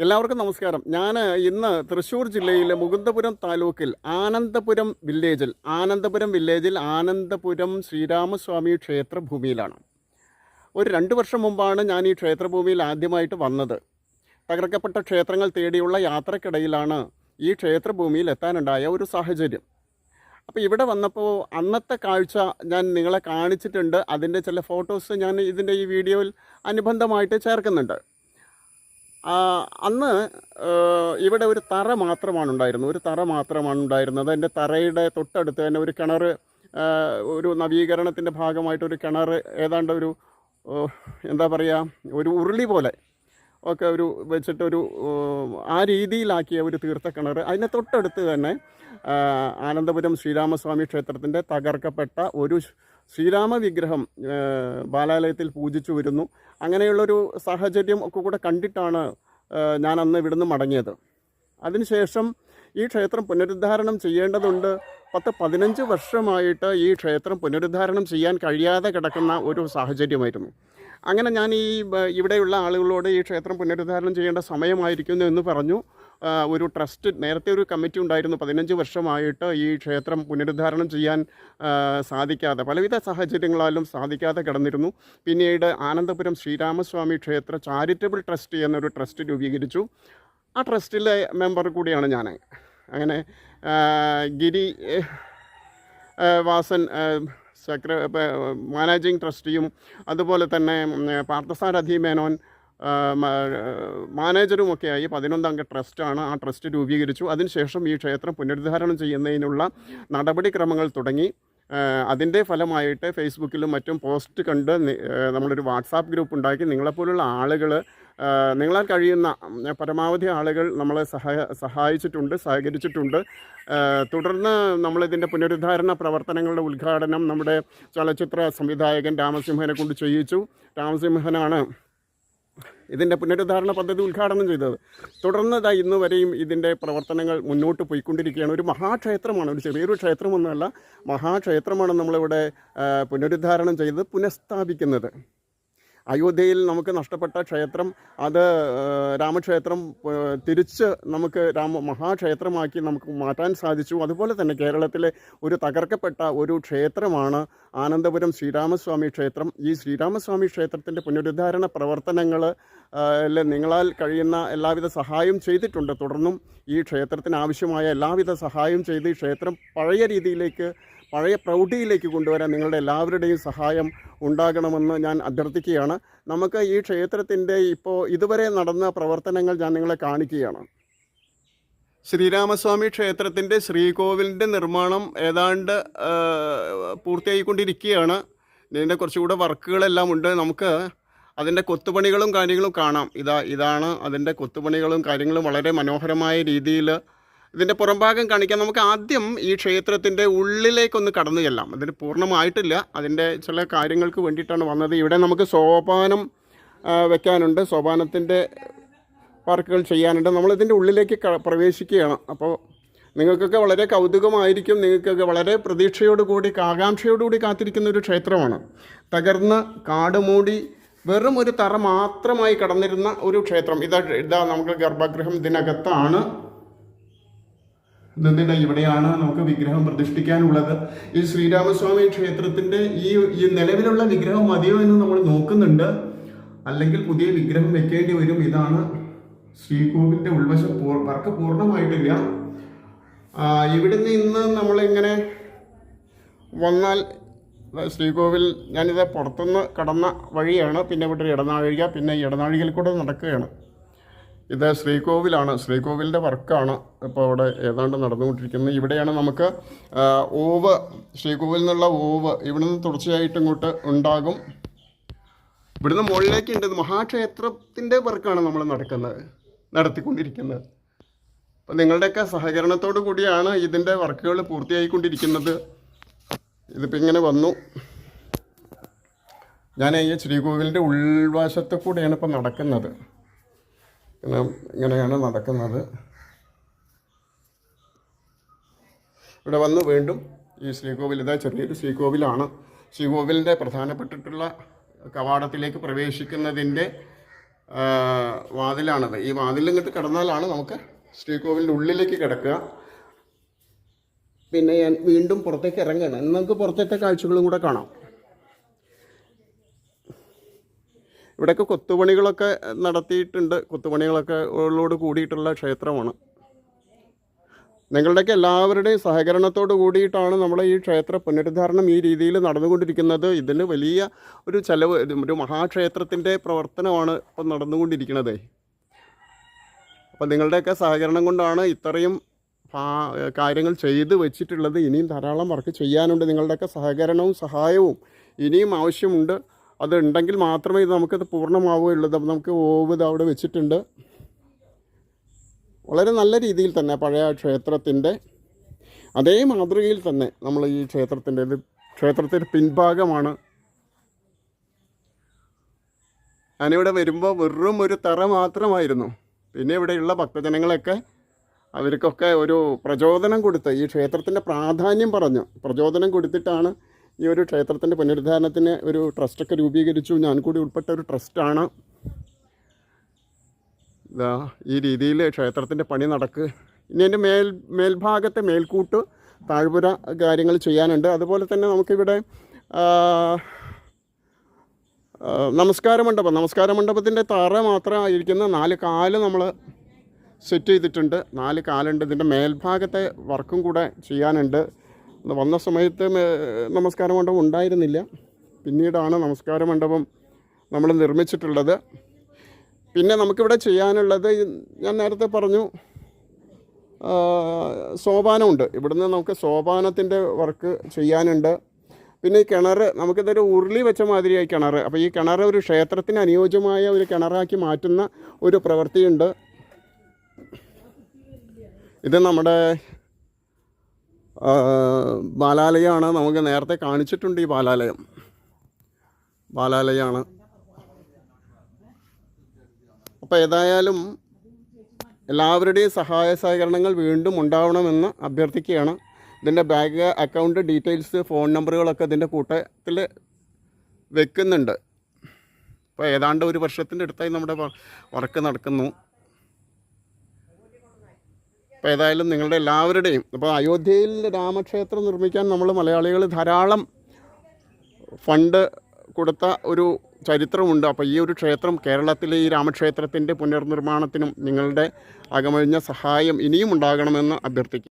എല്ലാവർക്കും നമസ്കാരം. ഞാൻ ഇന്ന് തൃശ്ശൂർ ജില്ലയിലെ മുകുന്ദപുരം താലൂക്കിൽ ആനന്ദപുരം വില്ലേജിൽ ആനന്ദപുരം വില്ലേജിൽ ആനന്ദപുരം ശ്രീരാമസ്വാമി ക്ഷേത്രഭൂമിയിലാണ്. ഒരു രണ്ട് വർഷം മുമ്പാണ് ഞാൻ ഈ ക്ഷേത്രഭൂമിയിൽ ആദ്യമായിട്ട് വന്നത്. തകർക്കപ്പെട്ട ക്ഷേത്രങ്ങൾ തേടിയുള്ള യാത്രക്കിടയിലാണ് ഈ ക്ഷേത്രഭൂമിയിൽ എത്താനുണ്ടായ ഒരു സാഹചര്യം. അപ്പോൾ ഇവിടെ വന്നപ്പോൾ അന്നത്തെ കാഴ്ച ഞാൻ നിങ്ങളെ കാണിച്ചിട്ടുണ്ട്. അതിന്റെ ചില ഫോട്ടോസ് ഞാൻ ഇതിന്റെ ഈ വീഡിയോയിൽ അനുബന്ധമായിട്ട് ചേർക്കുന്നുണ്ട്. അന്ന് ഇവിടെ ഒരു തറ മാത്രമാണ് ഉണ്ടായിരുന്നത് ഒരു തറ മാത്രമാണ് ഉണ്ടായിരുന്നത് എന്റെ തറയുടെ തൊട്ടടുത്ത് തന്നെ ഒരു കിണർ ഒരു നവീകരണത്തിന്റെ ഭാഗമായിട്ട് ഒരു കിണർ ഏതാണ്ട് ഒരു എന്താ പറയുക ഒരു ഉരുളി പോലെ ഒക്കെ ഒരു വെച്ചിട്ടൊരു ആ രീതിയിലാക്കിയ ഒരു തീർത്ഥ കിണർ അതിന്റെ തൊട്ടടുത്ത് തന്നെ ആനന്ദപുരം ശ്രീരാമസ്വാമി ക്ഷേത്രത്തിന്റെ തകർക്കപ്പെട്ട ഒരു ശ്രീരാമ വിഗ്രഹം ബാലാലയത്തിൽ പൂജിച്ചു വരുന്നു. അങ്ങനെയുള്ളൊരു സാഹചര്യം ഒക്കെ കൂടെ കണ്ടിട്ടാണ് ഞാൻ അന്ന് ഇവിടുന്ന് മടങ്ങിയത്. അതിനുശേഷം ഈ ക്ഷേത്രം പുനരുദ്ധാരണം ചെയ്യേണ്ടതുണ്ട്. പത്ത് പതിനഞ്ച് വർഷമായിട്ട് ഈ ക്ഷേത്രം പുനരുദ്ധാരണം ചെയ്യാൻ കഴിയാതെ കിടക്കുന്ന ഒരു സാഹചര്യമായിരുന്നു. അങ്ങനെ ഞാൻ ഈ ഇവിടെയുള്ള ആളുകളോട് ഈ ക്ഷേത്രം പുനരുദ്ധാരണം ചെയ്യേണ്ട സമയമായിരിക്കുന്നു എന്ന് പറഞ്ഞു. ഒരു ട്രസ്റ്റ് നേരത്തെ ഒരു കമ്മിറ്റി ഉണ്ടായിരുന്നു പതിനഞ്ച് വർഷമായിട്ട് ഈ ക്ഷേത്രം പുനരുദ്ധാരണം ചെയ്യാൻ സാധിക്കാതെ പലവിധ സാഹചര്യങ്ങളാലും സാധിക്കാതെ കിടന്നിരുന്നു. പിന്നീട് ആനന്ദപുരം ശ്രീരാമസ്വാമി ക്ഷേത്ര ചാരിറ്റബിൾ ട്രസ്റ്റ് എന്നൊരു ട്രസ്റ്റ് രൂപീകരിച്ചു. ആ ട്രസ്റ്റിലെ മെമ്പർ കൂടിയാണ് ഞാൻ. അങ്ങനെ ഗിരി വാസൻ സെക്ര മാനേജിംഗ് ട്രസ്റ്റിയും അതുപോലെ തന്നെ പാർത്ഥസാരഥി മേനോൻ മാനേജറുമൊക്കെയായി പതിനൊന്നംഗ ട്രസ്റ്റാണ് ആ ട്രസ്റ്റ് രൂപീകരിച്ചു. അതിനുശേഷം ഈ ക്ഷേത്രം പുനരുദ്ധാരണം ചെയ്യുന്നതിനുള്ള നടപടിക്രമങ്ങൾ തുടങ്ങി. അതിന്റെ ഫലമായിട്ട് ഫേസ്ബുക്കിലും മറ്റും പോസ്റ്റ് കണ്ട് നമ്മളൊരു വാട്സാപ്പ് ഗ്രൂപ്പ് ഉണ്ടാക്കി നിങ്ങളെപ്പോലുള്ള ആളുകൾ നിങ്ങളാൽ കഴിയുന്ന പരമാവധി ആളുകൾ നമ്മളെ സഹായ സഹായിച്ചിട്ടുണ്ട് സഹകരിച്ചിട്ടുണ്ട്. തുടർന്ന് നമ്മളിതിന്റെ പുനരുദ്ധാരണ പ്രവർത്തനങ്ങളുടെ ഉദ്ഘാടനം നമ്മുടെ ചലച്ചിത്ര സംവിധായകൻ രാമസിംഹനെ കൊണ്ട് ചെയ്യിച്ചു. രാമസിംഹനാണ് ഇതിന്റെ പുനരുദ്ധാരണ പദ്ധതി ഉദ്ഘാടനം ചെയ്തത്. തുടർന്ന് ഇതാ ഇന്ന് വരെയും ഇതിന്റെ പ്രവർത്തനങ്ങൾ മുന്നോട്ട് പോയിക്കൊണ്ടിരിക്കുകയാണ്. ഒരു മഹാക്ഷേത്രമാണ് ഒരു ചെറിയൊരു ക്ഷേത്രമൊന്നുമല്ല. മഹാക്ഷേത്രമാണ് നമ്മളിവിടെ പുനരുദ്ധാരണം ചെയ്ത് പുനഃസ്ഥാപിക്കുന്നത്. അയോധ്യയിൽ നമുക്ക് നഷ്ടപ്പെട്ട ക്ഷേത്രം അത് രാമക്ഷേത്രം തിരിച്ച് നമുക്ക് രാമ മഹാക്ഷേത്രമാക്കി നമുക്ക് മാറ്റാൻ സാധിച്ചു. അതുപോലെ തന്നെ കേരളത്തിലെ ഒരു തകർക്കപ്പെട്ട ഒരു ക്ഷേത്രമാണ് ആനന്ദപുരം ശ്രീരാമസ്വാമി ക്ഷേത്രം. ഈ ശ്രീരാമസ്വാമി ക്ഷേത്രത്തിന്റെ പുനരുദ്ധാരണ പ്രവർത്തനങ്ങൾ നിങ്ങളാൽ കഴിയുന്ന എല്ലാവിധ സഹായം ചെയ്തിട്ടുണ്ട്. തുടർന്നും ഈ ക്ഷേത്രത്തിന് ആവശ്യമായ എല്ലാവിധ സഹായം ചെയ്ത് ഈ ക്ഷേത്രം പഴയ രീതിയിലേക്ക് പഴയ പ്രൗഢിയിലേക്ക് കൊണ്ടുവരാൻ നിങ്ങളുടെ എല്ലാവരുടെയും സഹായം ഉണ്ടാകണമെന്ന് ഞാൻ അഭ്യർത്ഥിക്കുകയാണ്. നമുക്ക് ഈ ക്ഷേത്രത്തിന്റെ ഇപ്പോൾ ഇതുവരെ നടന്ന പ്രവർത്തനങ്ങൾ ഞാൻ നിങ്ങളെ കാണിക്കുകയാണ്. ശ്രീരാമസ്വാമി ക്ഷേത്രത്തിന്റെ ശ്രീകോവിലിന്റെ നിർമ്മാണം ഏതാണ്ട് പൂർത്തിയായിക്കൊണ്ടിരിക്കുകയാണ്. ഇതിന്റെ കുറച്ചുകൂടെ വർക്കുകളെല്ലാം ഉണ്ട്. നമുക്ക് അതിന്റെ കൊത്തുപണികളും കാര്യങ്ങളും കാണാം. ഇതാ ഇതാണ് അതിന്റെ കൊത്തുപണികളും കാര്യങ്ങളും വളരെ മനോഹരമായ രീതിയിൽ ഇതിന്റെ പുറംഭാഗം കാണിക്കാൻ നമുക്ക് ആദ്യം ഈ ക്ഷേത്രത്തിന്റെ ഉള്ളിലേക്കൊന്ന് കടന്നു ചെല്ലാം. അതിന് പൂർണമായിട്ടില്ല. അതിന്റെ ചില കാര്യങ്ങൾക്ക് വേണ്ടിയിട്ടാണ് വന്നത്. ഇവിടെ നമുക്ക് സോപാനം വെക്കാനുണ്ട്. സോപാനത്തിന്റെ വർക്കുകൾ ചെയ്യാനുണ്ട്. നമ്മളിതിന്റെ ഉള്ളിലേക്ക് പ്രവേശിക്കുകയാണ്. അപ്പോൾ നിങ്ങൾക്കൊക്കെ വളരെ കൗതുകമായിരിക്കും. നിങ്ങൾക്കൊക്കെ വളരെ പ്രതീക്ഷയോടുകൂടി ആകാംക്ഷയോടുകൂടി കാത്തിരിക്കുന്ന ഒരു ക്ഷേത്രമാണ്. തകർന്ന് കാടുമൂടി വെറും ഒരു തറ മാത്രമായി കടന്നിരുന്ന ഒരു ക്ഷേത്രം. ഇതാ ഇതാ നമുക്ക് ഗർഭഗൃഹം ഇതിനകത്താണ്. ഇതിന്റെ ഇവിടെയാണ് നമുക്ക് വിഗ്രഹം പ്രതിഷ്ഠിക്കാനുള്ളത്. ഈ ശ്രീരാമസ്വാമി ക്ഷേത്രത്തിന്റെ ഈ ഈ നിലവിലുള്ള വിഗ്രഹം മതിയോ എന്ന് നമ്മൾ നോക്കുന്നുണ്ട്. അല്ലെങ്കിൽ പുതിയ വിഗ്രഹം വെക്കേണ്ടി വരും ഇതാണ് ശ്രീകോവിലിന്റെ ഉൾവശം വർക്ക് പൂർണമായിട്ടില്ല. ഇവിടെ നിന്ന് ഇന്ന് നമ്മളിങ്ങനെ വന്നാൽ ശ്രീകോവിൽ ഞാനിത് പുറത്തുനിന്ന് കടന്ന വഴിയാണ്. പിന്നെ ഇവിടെ ഇടനാഴിക പിന്നെ ഇടനാഴികയിൽ കൂടെ നടക്കുകയാണ്. ഇത് ശ്രീകോവിലാണ്. ശ്രീകോവിലിന്റെ വർക്കാണ് ഇപ്പോൾ അവിടെ ഏതാണ്ട് നടന്നുകൊണ്ടിരിക്കുന്നത്. ഇവിടെയാണ് നമുക്ക് ഓവ് ശ്രീകോവിൽ നിന്നുള്ള ഓവ് ഇവിടെ നിന്ന് തുടർച്ചയായിട്ട് ഇങ്ങോട്ട് ഉണ്ടാകും. ഇവിടുന്ന് മുകളിലേക്ക് ഉണ്ട് മഹാക്ഷേത്രത്തിന്റെ വർക്കാണ് നമ്മൾ നടക്കുന്നത് നടത്തിക്കൊണ്ടിരിക്കുന്നത്. അപ്പം നിങ്ങളുടെയൊക്കെ സഹകരണത്തോടു കൂടിയാണ് ഇതിന്റെ വർക്കുകൾ പൂർത്തിയായിക്കൊണ്ടിരിക്കുന്നത്. ഇതിപ്പോൾ ഇങ്ങനെ വന്നു. ഞാൻ ഈ ശ്രീകോവിലിന്റെ ഉൾവശത്ത് കൂടെയാണ് ഇപ്പം നടക്കുന്നത്. ഇങ്ങനെ ഇങ്ങനെയാണ് നടക്കുന്നത്. ഇവിടെ വന്ന് വീണ്ടും ഈ ശ്രീകോവിൽ ഇതാ ചെറിയൊരു ശ്രീകോവിലാണ്. ശ്രീകോവിലിന്റെ പ്രധാനപ്പെട്ടിട്ടുള്ള കവാടത്തിലേക്ക് പ്രവേശിക്കുന്നതിന്റെ വാതിലാണത്. ഈ വാതിലിങ്ങോട്ട് കിടന്നാലാണ് നമുക്ക് ശ്രീകോവിലിന്റെ ഉള്ളിലേക്ക് കിടക്കുക. പിന്നെ ഞാൻ വീണ്ടും പുറത്തേക്ക് ഇറങ്ങുകയാണ്. നമുക്ക് പുറത്തത്തെ കാഴ്ചകളും കൂടെ കാണാം. ഇവിടെയൊക്കെ കൊത്തുപണികളൊക്കെ നടത്തിയിട്ടുണ്ട്. കൊത്തുപണികളൊക്കെ ഉള്ളോട് കൂടിയിട്ടുള്ള ക്ഷേത്രമാണ്. നിങ്ങളുടെയൊക്കെ എല്ലാവരുടെയും സഹകരണത്തോട് കൂടിയിട്ടാണ് നമ്മൾ ഈ ക്ഷേത്ര പുനരുദ്ധാരണം ഈ രീതിയിൽ നടന്നുകൊണ്ടിരിക്കുന്നത്. ഇതിന് വലിയ ഒരു ചെലവ് ഒരു മഹാക്ഷേത്രത്തിന്റെ പ്രവർത്തനമാണ് ഇപ്പം നടന്നുകൊണ്ടിരിക്കുന്നത്. അപ്പം നിങ്ങളുടെയൊക്കെ സഹകരണം കൊണ്ടാണ് ഇത്രയും കാര്യങ്ങൾ ചെയ്ത് വെച്ചിട്ടുള്ളത്. ഇനിയും ധാരാളം വർക്ക് ചെയ്യാനുണ്ട്. നിങ്ങളുടെയൊക്കെ സഹകരണവും സഹായവും ഇനിയും ആവശ്യമുണ്ട്. അത് ഉണ്ടെങ്കിൽ മാത്രമേ ഇത് നമുക്കത് പൂർണമാവുകയുള്ളൂ. അപ്പം നമുക്ക് ഓവ് ഇത് അവിടെ വെച്ചിട്ടുണ്ട്. വളരെ നല്ല രീതിയിൽ തന്നെ പഴയ ക്ഷേത്രത്തിന്റെ അതേ മാതൃകയിൽ തന്നെ നമ്മൾ ഈ ക്ഷേത്രത്തിന്റെ ഇത് ക്ഷേത്രത്തിന്റെ പിൻഭാഗമാണ്. ഞാനിവിടെ വരുമ്പോൾ വെറും ഒരു തറ മാത്രമായിരുന്നു. പിന്നെ ഇവിടെയുള്ള ഭക്തജനങ്ങളൊക്കെ അവർക്കൊക്കെ ഒരു പ്രചോദനം കൊടുത്ത് ഈ ക്ഷേത്രത്തിന്റെ പ്രാധാന്യം പറഞ്ഞു. പ്രചോദനം കൊടുത്തിട്ടാണ് ഈ ഒരു ക്ഷേത്രത്തിന്റെ പുനരുദ്ധാരണത്തിന് ഒരു ട്രസ്റ്റൊക്കെ രൂപീകരിച്ചു. ഞാൻ കൂടി ഉൾപ്പെട്ട ഒരു ട്രസ്റ്റാണ്. ഇതാ ഈ രീതിയിൽ ക്ഷേത്രത്തിന്റെ പണി നടക്ക്. ഇനി എന്റെ മേൽ മേൽഭാഗത്തെ മേൽക്കൂട്ട് താഴ്പുര കാര്യങ്ങൾ ചെയ്യാനുണ്ട്. അതുപോലെ തന്നെ നമുക്കിവിടെ നമസ്കാര മണ്ഡപം നമസ്കാര മണ്ഡപത്തിന്റെ തറ മാത്രമായിരിക്കുന്ന നാല് കാൽ നമ്മൾ സെറ്റ് ചെയ്തിട്ടുണ്ട്. നാല് കാലുണ്ട്. ഇതിന്റെ മേൽഭാഗത്തെ വർക്കും കൂടെ ചെയ്യാനുണ്ട്. വന്ന സമയത്ത് നമസ്കാര മണ്ഡപം ഉണ്ടായിരുന്നില്ല. പിന്നീടാണ് നമസ്കാര മണ്ഡപം നമ്മൾ നിർമ്മിച്ചിട്ടുള്ളത്. പിന്നെ നമുക്കിവിടെ ചെയ്യാനുള്ളത് ഞാൻ നേരത്തെ പറഞ്ഞു സോപാനമുണ്ട്. ഇവിടുന്ന് നമുക്ക് സോപാനത്തിന്റെ വർക്ക് ചെയ്യാനുണ്ട്. പിന്നെ ഈ കിണർ നമുക്കിതൊരു ഉരുളി വെച്ച മാതിരിയായി കിണർ. അപ്പോൾ ഈ കിണർ ഒരു ക്ഷേത്രത്തിന് അനുയോജ്യമായ ഒരു കിണറാക്കി മാറ്റുന്ന ഒരു പ്രവൃത്തിയുണ്ട്. ഇത് നമ്മുടെ ബാലാലയമാണ് നമുക്ക് നേരത്തെ കാണിച്ചിട്ടുണ്ട് ഈ ബാലാലയം. ബാലാലയമാണ് അപ്പോൾ ഏതായാലും എല്ലാവരുടെയും സഹായ സഹകരണങ്ങൾ വീണ്ടും ഉണ്ടാവണമെന്ന് അഭ്യർത്ഥിക്കുകയാണ്. ഇതിന്റെ ബാങ്ക് അക്കൗണ്ട് ഡീറ്റെയിൽസ് ഫോൺ നമ്പറുകളൊക്കെ ഇതിന്റെ കൂട്ടത്തിൽ വെക്കുന്നുണ്ട്. അപ്പോൾ ഏതാണ്ട് ഒരു വർഷത്തിന്റെ അടുത്തായി നമ്മുടെ വർക്ക് നടക്കുന്നു. അപ്പോൾ ഏതായാലും നിങ്ങളുടെ എല്ലാവരുടെയും അപ്പോൾ അയോധ്യയിൽ രാമക്ഷേത്രം നിർമ്മിക്കാൻ നമ്മൾ മലയാളികൾ ധാരാളം ഫണ്ട് കൊടുത്ത ഒരു ചരിത്രമുണ്ട്. അപ്പോൾ ഈ ഒരു ക്ഷേത്രം കേരളത്തിലെ ഈ രാമക്ഷേത്രത്തിന്റെ പുനർനിർമ്മാണത്തിനും നിങ്ങളുടെ അകമഴിഞ്ഞ സഹായം ഇനിയും ഉണ്ടാകണമെന്ന് അഭ്യർത്ഥിക്കുന്നു.